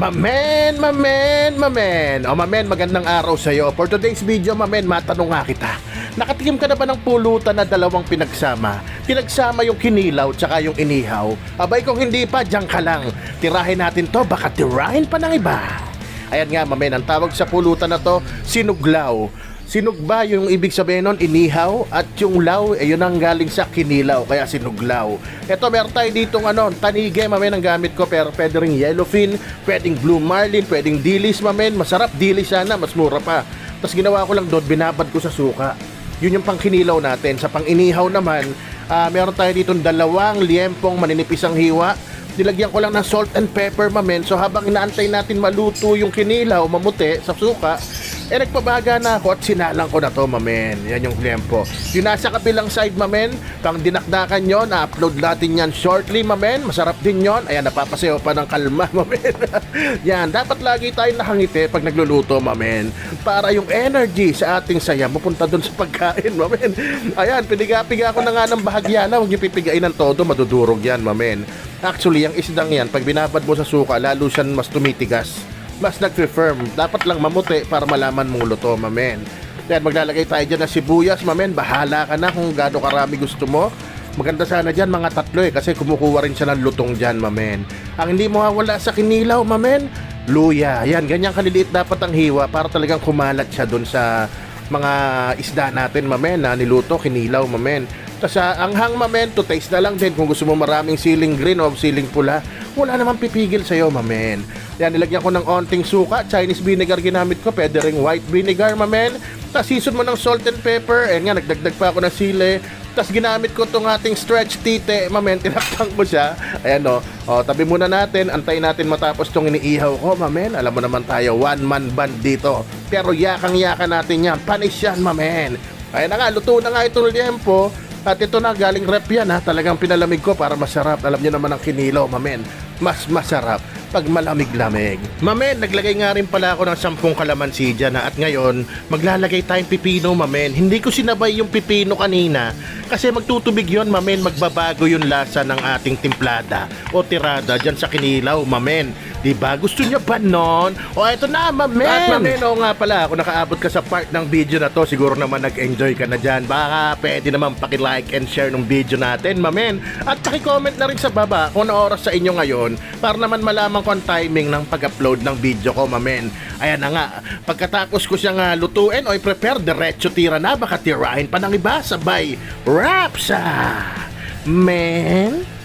Mamen, mamen, mamen. O mamen, magandang araw sa iyo. For today's video, mamen, matanong nga kita. Nakatikim ka na ba ng pulutan na dalawang pinagsama? Pinagsama yung kinilaw tsaka yung inihaw. Abay kung hindi pa, diyan ka lang. Tirahin natin to, baka tirahin pa ng iba. Ayan nga, mamen, ang tawag sa pulutan na to, sinuglaw. Sinugba yung ibig sabihin nun, inihaw at yung law, eh, yun ang galing sa kinilaw, kaya sinuglaw. Ito, meron tayo ditong ano, tanige, mamen, ang gamit ko, pero pwede rin yellowfin, pwedeng blue marlin, pwedeng dilis, mamen, masarap, dilis sana, mas mura pa. Tapos ginawa ko lang doon, binabad ko sa suka. Yun yung pang kinilaw natin. Sa pang inihaw naman, ah, meron tayo ditong dalawang liempong maninipis ang hiwa, nilagyan ko lang ng salt and pepper mamen so habang inaantay natin maluto yung kinilaw mamuti sa suka eh nagpabaga na ako at sinalang ko na to mamen yan yung liempo yung nasa kabilang side mamen pang dinakdakan yon upload natin yan shortly mamen masarap din yon. Ayan napapasayo pa ng kalma mamen yan dapat lagi tayo nakangiti pag nagluluto mamen para yung energy sa ating saya mapunta dun sa pagkain mamen ayan piniga-piga ko na nga ng bahagya na. Huwag niyo pipigain ng todo madudurog yan mamen Actually, ang isdang yan, pag binabad mo sa suka, lalo siyang mas tumitigas. Mas nag-firm. Dapat lang mamuti para malaman mong luto, mamen. Then maglalagay tayo dyan ng sibuyas, mamen. Bahala ka na kung gaano karami gusto mo. Maganda sana dyan mga tatlo eh, kasi kumukuha rin siya ng lutong dyan, mamen. Ang hindi mo wala sa kinilaw, mamen, luya. Yan, ganyan kaliliit dapat ang hiwa para talagang kumalat siya dun sa mga isda natin, mamen, na niluto, kinilaw, mamen. Tapos ah, ang hang mamen, to taste na lang din kung gusto mo maraming siling green o siling pula. Wala namang pipigil sa'yo, mamen. Yan, nilagyan ko ng onting suka. Chinese vinegar ginamit ko. Pwede ring white vinegar, mamen. Tapos season mo ng salt and pepper. Ayan nga, nagdagdag pa ako ng sili. Tapos ginamit ko tong ating stretch tite, mamen. Tinakpan mo siya. Ayan o. O, tabi muna natin. Antayin natin matapos tong iniihaw ko, mamen. Alam mo naman tayo, one man band dito. Pero yakang-yaka natin yan. Panis yan, mamen. Ayan na nga, luto na nga itong liempo. At ito na, galing rep yan ha. Talagang pinalamig ko para masarap. Alam niyo naman ang kinilaw, mamen. Mas masarap pag malamig-lamig. Mamen, naglagay nga rin pala ako ng sampung kalamansi dyan. At ngayon, maglalagay tayong pipino, mamen. Hindi ko sinabay yung pipino kanina. Kasi magtutubig yon mamen. Magbabago yung lasa ng ating timplada o tirada dyan sa kinilaw, mamen. Diba? Gusto niyo ba nun? O eto na, mamen! At mamen, o nga pala, kung nakaabot ka sa part ng video na to, siguro naman nag-enjoy ka na dyan. Baka pwede naman paki-like and share ng video natin, mamen. At paki-comment na rin sa baba kung ano oras sa inyo ngayon para naman malaman ko ang timing ng pag-upload ng video ko, mamen. Ayan na nga, pagkatapos ko siyang ah, lutuin o i-prepare, diretso tira na, baka tirahin pa ng iba, sabay, wraps ah! Men?